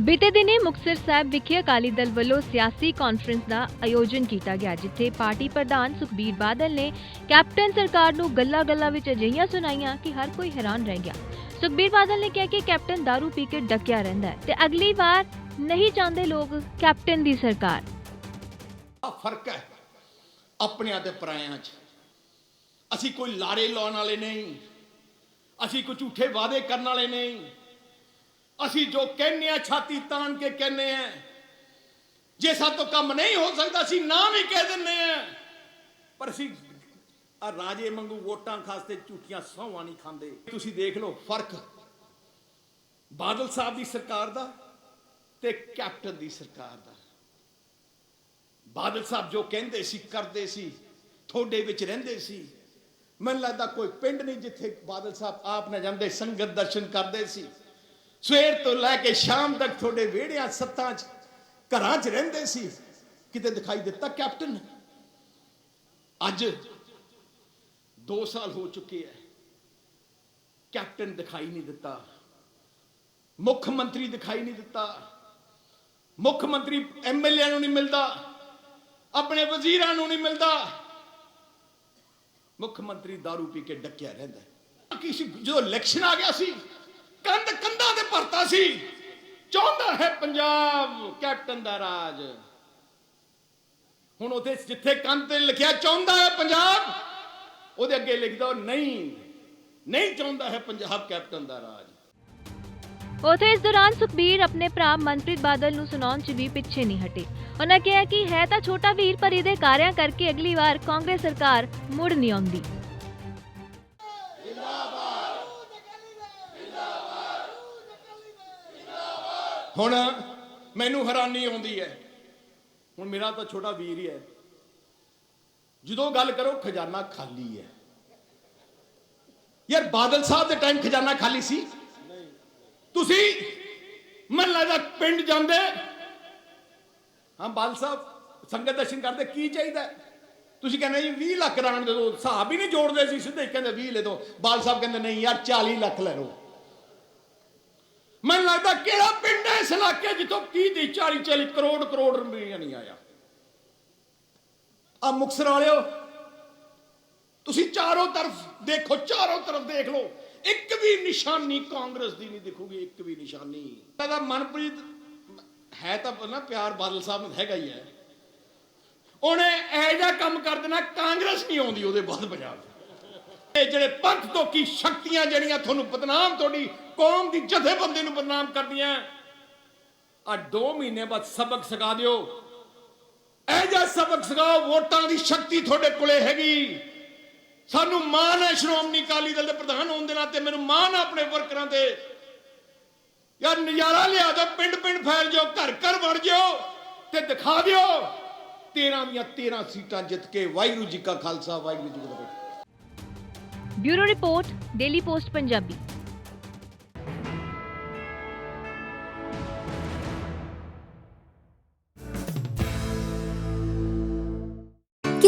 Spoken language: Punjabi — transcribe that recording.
ਬੀਤੇ ਦਿਨੀ ਮੁਕਤਸਰ ਸਾਹਿਬ ਵਿਖੇ ਅਕਾਲੀ ਦਲ ਵੱਲੋਂ ਸਿਆਸੀ ਕਾਨਫਰੰਸ ਦਾ ਆਯੋਜਨ ਕੀਤਾ ਗਿਆ, ਜਿੱਥੇ ਪਾਰਟੀ ਪ੍ਰਧਾਨ ਸੁਖਬੀਰ ਬਾਦਲ ਨੇ ਕੈਪਟਨ ਸਰਕਾਰ ਨੂੰ ਗੱਲਾਂ-ਗੱਲਾਂ ਵਿੱਚ ਅਜਿਹੀਆਂ ਸੁਣਾਈਆਂ ਕਿ ਹਰ ਕੋਈ ਹੈਰਾਨ ਰਹਿ ਗਿਆ। ਸੁਖਬੀਰ ਬਾਦਲ ਨੇ ਕਿਹਾ ਕਿ ਕੈਪਟਨ दारू ਪੀ ਕੇ ਡੱਕਿਆ ਰਹਿੰਦਾ ਹੈ ਤੇ ਅਗਲੀ ਵਾਰ ਨਹੀਂ ਚਾਹੁੰਦੇ ਲੋਕ ਕੈਪਟਨ ਦੀ ਸਰਕਾਰ। ਆ ਫ਼ਰਕ ਹੈ ਆਪਣਿਆਂ ਤੇ ਪਰਾਇਆਂ 'ਚ। ਅਸੀਂ ਕੋਈ ਲਾਰੇ ਲਾਉਣ ਵਾਲੇ ਨਹੀਂ, ਅਸੀਂ ਕੋਈ ਝੂਠੇ ਵਾਅਦੇ ਕਰਨ ਵਾਲੇ ਨਹੀਂ। ਅਸੀਂ ਜੋ ਕਹਿੰਨੇ ਆ ਛਾਤੀ ਤਾਨ ਕੇ ਕਹਿੰਨੇ ਆ ਜੇ ਸਾਡੇ ਤੋਂ ਕੰਮ ਨਹੀਂ ਹੋ ਸਕਦਾ, ਅਸੀਂ ਨਾ ਵੀ ਕਹਿ ਦਿੰਨੇ ਆ ਪਰ ਅਸੀਂ ਆ ਰਾਜੇ ਮੰਗੂ ਵੋਟਾਂ ਖਾਸਤੇ ਝੂਠੀਆਂ ਸਹੁੰਆਂ ਨਹੀਂ ਖਾਂਦੇ। ਤੁਸੀਂ ਦੇਖ ਲਓ, ਫ਼ਰਕ ਬਾਦਲ ਸਾਹਿਬ ਦੀ ਸਰਕਾਰ ਦਾ ਤੇ ਕੈਪਟਨ ਦੀ ਸਰਕਾਰ ਦਾ। ਬਾਦਲ ਸਾਹਿਬ ਜੋ ਕਹਿੰਦੇ ਸੀ, ਕਰਦੇ ਸੀ, ਥੋੜੇ ਵਿੱਚ ਰਹਿੰਦੇ ਸੀ। ਮੈਨੂੰ ਲੱਗਦਾ ਕੋਈ ਪਿੰਡ ਨਹੀਂ ਜਿੱਥੇ ਬਾਦਲ ਸਾਹਿਬ ਆਪ ਨਾ ਜਾਂਦੇ, ਸੰਗਤ ਦਰਸ਼ਨ ਕਰਦੇ ਸੀ। ਸਵੇਰ ਤੋਂ ਲੈ ਕੇ ਸ਼ਾਮ ਤੱਕ ਤੁਹਾਡੇ ਵਿਹੜਿਆਂ ਸੱਤਾਂ 'ਚ ਘਰਾਂ 'ਚ ਰਹਿੰਦੇ ਸੀ। ਕਿਤੇ ਦਿਖਾਈ ਦਿੱਤਾ ਕੈਪਟਨ? ਅੱਜ 2 ਸਾਲ ਹੋ ਚੁੱਕੇ ਹੈ ਕੈਪਟਨ ਦਿਖਾਈ ਨਹੀਂ ਦਿੱਤਾ। ਮੁੱਖ ਮੰਤਰੀ ਦਿਖਾਈ ਨਹੀਂ ਦਿੱਤਾ। ਮੁੱਖ ਮੰਤਰੀ ਐਮਐਲਏ ਨੂੰ ਨਹੀਂ ਮਿਲਦਾ। ਆਪਣੇ ਵਜ਼ੀਰਾਂ ਨੂੰ ਨਹੀਂ ਮਿਲਦਾ। ਮੁੱਖ ਮੰਤਰੀ दारू ਪੀ ਕੇ ਡੱਕਿਆ ਰਹਿੰਦਾ। ਕਿਸੇ ਜਦੋਂ ਇਲੈਕਸ਼ਨ ਆ ਗਿਆ ਸੀ ਸੀ। ਚਾਹੁੰਦਾ ਹੈ ਪੰਜਾਬ ਕੈਪਟਨ ਦਾ ਰਾਜ। ਹੁਣ ਉਹਦੇ ਜਿੱਥੇ ਕੰਧ ਤੇ ਲਿਖਿਆ ਚਾਹੁੰਦਾ ਹੈ ਪੰਜਾਬ, ਉਹਦੇ ਅੱਗੇ ਲਿਖਦਾ ਉਹ ਨਹੀਂ। ਨਹੀਂ ਚਾਹੁੰਦਾ ਹੈ ਪੰਜਾਬ ਕੈਪਟਨ ਦਾ ਰਾਜ। ਉਥੇ ਇਸ ਦੌਰਾਨ ਸੁਖਬੀਰ ਆਪਣੇ ਭਰਾ ਮਨਪ੍ਰੀਤ ਬਾਦਲ ਨੂੰ ਸੁਣਾਉਣ 'ਚ ਵੀ ਪਿੱਛੇ ਨਹੀਂ ਹਟੇ। ਉਹਨਾਂ ਕਿਹਾ ਕਿ ਹੈ ਤਾਂ ਛੋਟਾ ਵੀਰ, ਪਰ ਇਹਦੇ ਕਾਰਿਆਂ ਕਰਕੇ ਅਗਲੀ ਵਾਰ ਕਾਂਗਰਸ ਸਰਕਾਰ ਮੁੜ ਨਹੀਂ ਆਉਂਦੀ। ਹੁਣ ਮੈਨੂੰ ਹੈਰਾਨੀ ਆਉਂਦੀ ਹੈ। ਹੁਣ ਮੇਰਾ ਤਾਂ ਛੋਟਾ ਵੀਰ ਹੀ ਹੈ। ਜਦੋਂ ਗੱਲ ਕਰੋ, ਖਜ਼ਾਨਾ ਖਾਲੀ ਹੈ। ਯਾਰ ਬਾਦਲ ਸਾਹਿਬ ਦੇ ਟਾਈਮ ਖਜ਼ਾਨਾ ਖਾਲੀ ਸੀ। ਤੁਸੀਂ ਮਨ ਲੱਗਦਾ ਪਿੰਡ ਜਾਂਦੇ। ਹਾਂ, ਬਾਦਲ ਸਾਹਿਬ, ਸੰਗਤ ਦਰਸ਼ਨ ਕਰਦੇ, ਕੀ ਚਾਹੀਦਾ? ਤੁਸੀਂ ਕਹਿੰਦੇ ਜੀ 20 ਲੱਖ ਰਾਣ ਦੇ ਦਿਓ ਹਿਸਾਬ ਹੀ ਨਹੀਂ ਜੋੜਦੇ ਸੀ, ਸਿੱਧੇ ਕਹਿੰਦੇ 20 ਲੈ ਦਿਓ ਬਾਦਲ ਸਾਹਿਬ ਕਹਿੰਦੇ, ਨਹੀਂ ਯਾਰ 40 ਲੱਖ ਲੈ ਲਓ। ਮੈਨੂੰ ਲੱਗਦਾ ਕਿਹੜਾ ਪਿੰਡ ਹੈ ਇਸ ਇਲਾਕੇ ਜਿੱਥੋਂ 30 ਦੀ 40 40 ਕਰੋੜ ਕਰੋੜ ਰੁਪਈਆ ਨਹੀਂ ਆਇਆ। ਆ ਮੁਕਸਰ ਵਾਲਿਓ, ਤੁਸੀਂ ਚਾਰੋਂ ਤਰਫ ਦੇਖੋ, ਚਾਰੋਂ ਤਰਫ ਦੇਖ ਲਓ। ਇੱਕ ਵੀ ਨਿਸ਼ਾਨੀ ਕਾਂਗਰਸ ਦੀ ਨਹੀਂ ਦਿਖੂਗੀ, ਇੱਕ ਵੀ ਨਿਸ਼ਾਨੀ। ਇਹਦਾ ਮਨਪ੍ਰੀਤ ਹੈ ਤਾਂ ਨਾ ਪਿਆਰ ਬਾਦਲ ਸਾਹਿਬ ਨੂੰ ਹੈਗਾ ਹੀ ਹੈ। ਉਹਨੇ ਇਹ ਜਿਹਾ ਕੰਮ ਕਰ ਦੇਣਾ, ਕਾਂਗਰਸ ਨਹੀਂ ਆਉਂਦੀ ਉਹਦੇ ਬਾਅਦ ਪੰਜਾਬ। 'ਚ। ਇਹ ਜਿਹੜੇ ਪੰਥ ਤੋਂ ਕੀ ਸ਼ਕਤੀਆਂ ਜਿਹੜੀਆਂ, ਤੁਹਾਨੂੰ ਬਦਨਾਮ ਤੁਹਾਡੀ ਕੌਮ ਦੀ ਜਥੇਬੰਦੀ ਨੂੰ ਬਦਨਾਮ ਕਰਦੀਆਂ ਆ 2 ਮਹੀਨੇ ਬਾਅਦ ਸਬਕ ਸਿਖਾ ਦਿਓ। ਇਹ ਜਿਹਾ ਸਬਕ ਸਿਖਾਓ, ਵੋਟਾਂ ਦੀ ਸ਼ਕਤੀ ਤੁਹਾਡੇ ਕੋਲੇ ਹੈਗੀ। ਸਾਨੂੰ ਮਾਣ ਹੈ, ਸ਼੍ਰੋਮਣੀ ਅਕਾਲੀ ਦਲ ਦੇ ਪ੍ਰਧਾਨ ਹੋਣ ਦੇ ਨਾਤੇ ਮੈਨੂੰ ਮਾਣ ਆਪਣੇ ਵਰਕਰਾਂ ਤੇ। ਯਾਰ ਨਜ਼ਾਰਾ ਲਿਆ ਦਿਓ ਪਿੰਡ ਪਿੰਡ ਫੈਲ ਜਾਓ ਘਰ ਘਰ ਵੜ ਜਾਓ ਤੇ ਦਿਖਾ ਦਿਓ। 13 ਦੀਆਂ 13 ਸੀਟਾਂ ਜਿੱਤ ਕੇ ਵਾਹਿਗੁਰੂ ਜੀ ਕਾ ਖਾਲਸਾ, ਵਾਹਿਗੁਰੂ ਜੀ ਕੀ ਫਤਿਹ। Bureau report, daily post, Punjabi.